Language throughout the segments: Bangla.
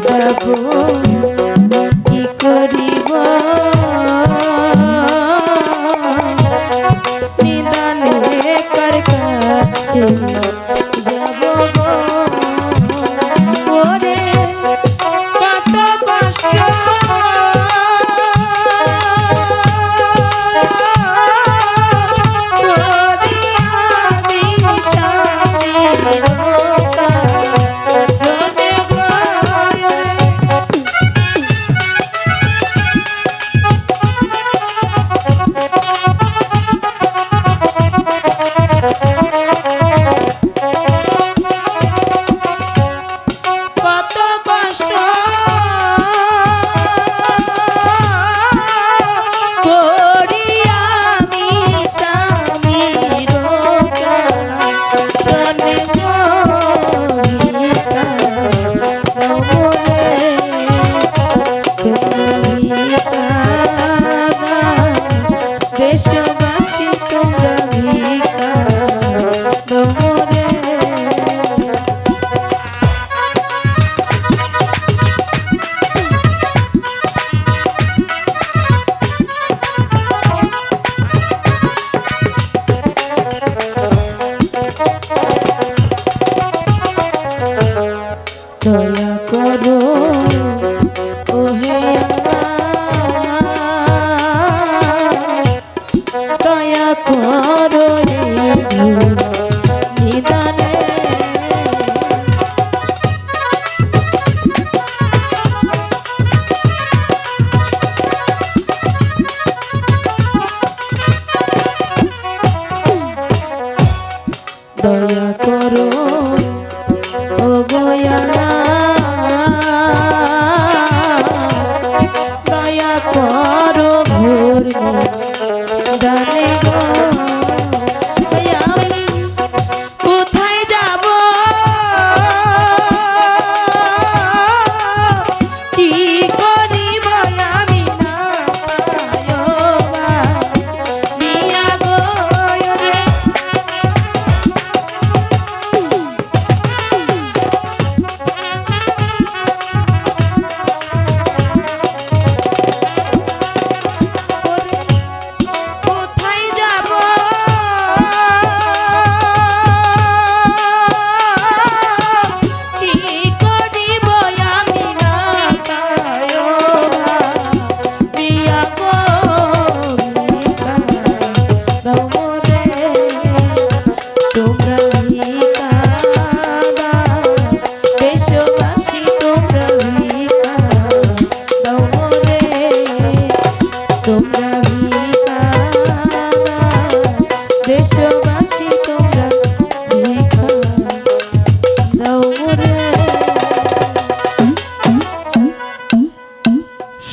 যাব? দয়া করো ওহে দয়া করো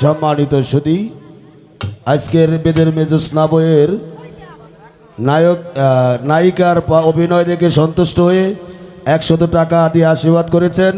সম্মানিত সুদী আজকের বেদের মেজস্না বইয়ের নায়ক নায়িকার অভিনয় দেখে সন্তুষ্ট হয়ে একশত টাকা দিয়ে আশীর্বাদ করেছেন।